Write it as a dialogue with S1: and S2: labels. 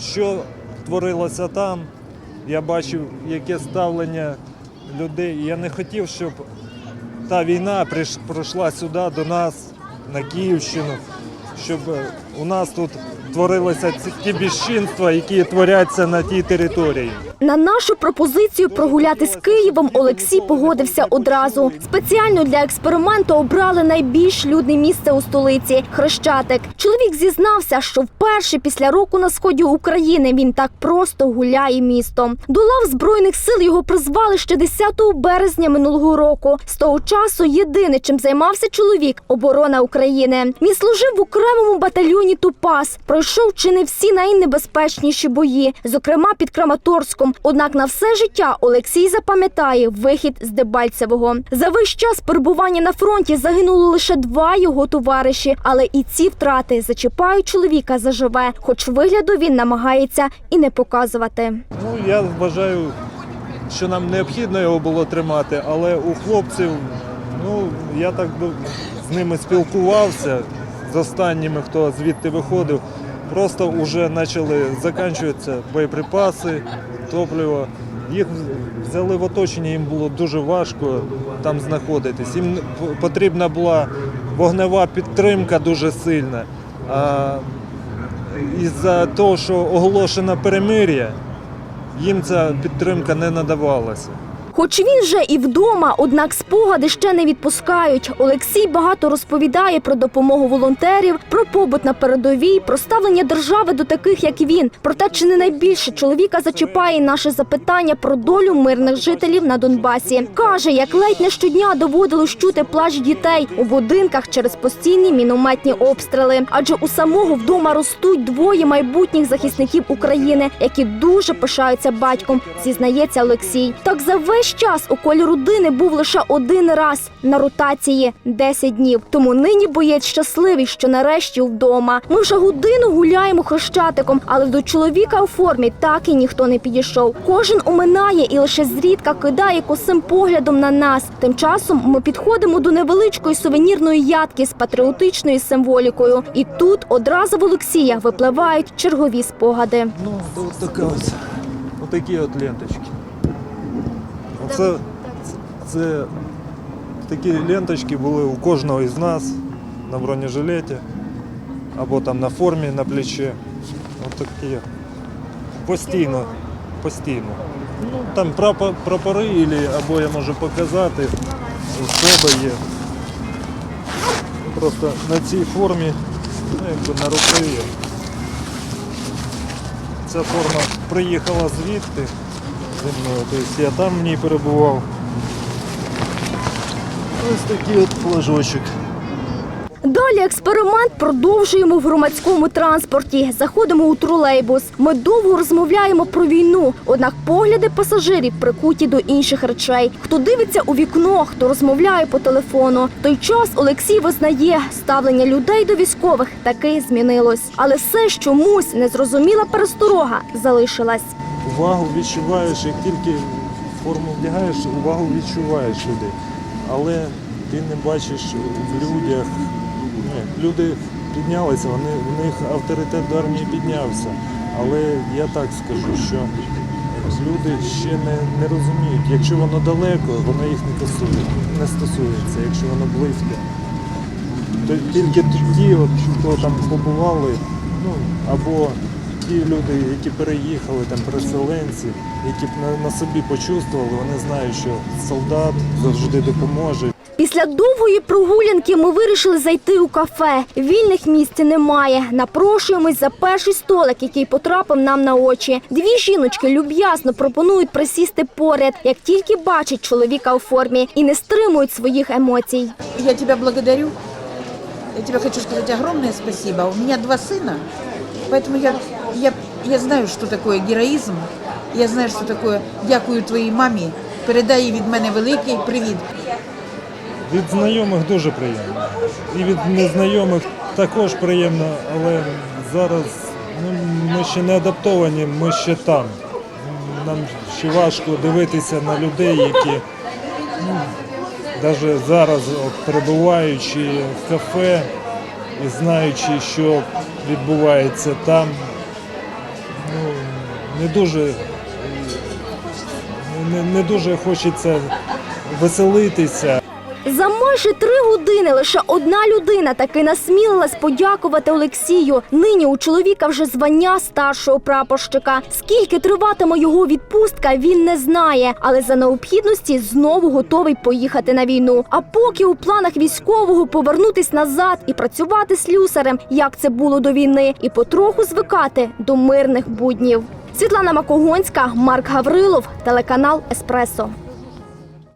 S1: що творилося там. Я бачив, яке ставлення людей. Я не хотів, щоб та війна прийшла сюди до нас, на Київщину, щоб е, у нас тут творилися ті безчинства, які творяться на тій території.
S2: На нашу пропозицію прогуляти з Києвом Олексій погодився одразу. Спеціально для експерименту обрали найбільш людне місце у столиці Хрещатик. Чоловік зізнався, що вперше після року на сході України він так просто гуляє містом. До лав збройних сил його призвали ще 10 березня минулого року. З того часу єдине, чим займався чоловік оборона України. Він служив в окремому батальйоні Топас. Пройшов чи не всі найнебезпечніші бої, зокрема під Краматорськом. Однак на все життя Олексій запам'ятає вихід з Дебальцевого. За весь час перебування на фронті загинуло лише два його товариші, але і ці втрати зачіпають чоловіка заживе, хоч вигляду він намагається і не показувати.
S1: Ну, я вважаю, що нам необхідно його було тримати, але у хлопців, ну, я так ду- з ними спілкувався, з останніми, хто звідти виходив, просто вже почали закінчуватися боєприпаси, топливо. Їх взяли в оточення, їм було дуже важко там знаходитись. Їм потрібна була вогнева підтримка дуже сильна. А із-за того, що оголошено перемир'я, їм ця підтримка не надавалася.
S2: Хоч він вже і вдома, однак спогади ще не відпускають. Олексій багато розповідає про допомогу волонтерів, про побут на передовій, про ставлення держави до таких, як він. Проте чи не найбільше чоловіка зачіпає наше запитання про долю мирних жителів на Донбасі. Каже, як ледь не щодня доводилось чути плач дітей у будинках через постійні мінометні обстріли. Адже у самого вдома ростуть двоє майбутніх захисників України, які дуже пишаються батьком, зізнається Олексій. Так за весь час у колі родини був лише один раз на ротації 10 днів. Тому нині боєць щасливий, що нарешті вдома. Ми вже годину гуляємо хрещатиком, але до чоловіка у формі так і ніхто не підійшов. Кожен оминає і лише зрідка кидає косим поглядом на нас. Тим часом ми підходимо до невеличкої сувенірної ядки з патріотичною символікою. І тут одразу в Олексія випливають чергові спогади.
S1: Ну, от така ось. Отакі от ленточки. Оце, це такі ленточки були у кожного із нас на бронежилеті або там на формі на плечі. От такі. Постійно, постійно. Ну, там прапори, або я можу показати, у себе є. Просто на цій формі, ну, якби на рукаві. Ця форма приїхала звідти зі мною, тобто я там в ній перебував. Ось такий от флажочок.
S2: Далі експеримент продовжуємо в громадському транспорті. Заходимо у тролейбус. Ми довго розмовляємо про війну. Однак погляди пасажирів прикуті до інших речей. Хто дивиться у вікно, хто розмовляє по телефону. Той час Олексій визнає, ставлення людей до військових таки змінилось. Але все ж чомусь незрозуміла пересторога залишилась.
S1: Увагу відчуваєш, як тільки форму вдягаєш, увагу відчуваєш людей. Але ти не бачиш в людях. Ну, люди піднялися, вони, в них авторитет до армії піднявся. Але я так скажу, що люди ще не, не розуміють, якщо воно далеко, воно їх не стосується, не стосується, якщо воно близько. То тільки ті, от, хто там побували, ну або ті люди, які переїхали, там переселенці, які б на, на собі почувствували, вони знають, що солдат завжди допоможе.
S2: Після довгої прогулянки ми вирішили зайти у кафе. Вільних місць немає. Напрошуємось за перший столик, який потрапив нам на очі. Дві жіночки люб'язно пропонують присісти поряд, як тільки бачать чоловіка у формі і не стримують своїх емоцій.
S3: Я тебя благодарю. Я тебе хочу сказать огромное спасибо. У меня два сына, поэтому я, я, я знаю, что такое героизм. Я знаю, що такое дякую твоїй мамі. Передай їй від мене великий привіт.
S1: Від знайомих дуже приємно. І від незнайомих також приємно, але зараз ну, ми ще не адаптовані, ми ще там. Нам ще важко дивитися на людей, які ну, навіть зараз, от, перебуваючи в кафе і знаючи, що відбувається там, не дуже, не, не дуже хочеться веселитися.
S2: За майже три години лише одна людина таки насмілилась подякувати Олексію. Нині у чоловіка вже звання старшого прапорщика. Скільки триватиме його відпустка, він не знає, але за необхідності знову готовий поїхати на війну. А поки у планах військового повернутись назад і працювати слюсарем, як це було до війни, і потроху звикати до мирних буднів. Світлана Макогонська, Марк Гаврилов, телеканал Еспресо.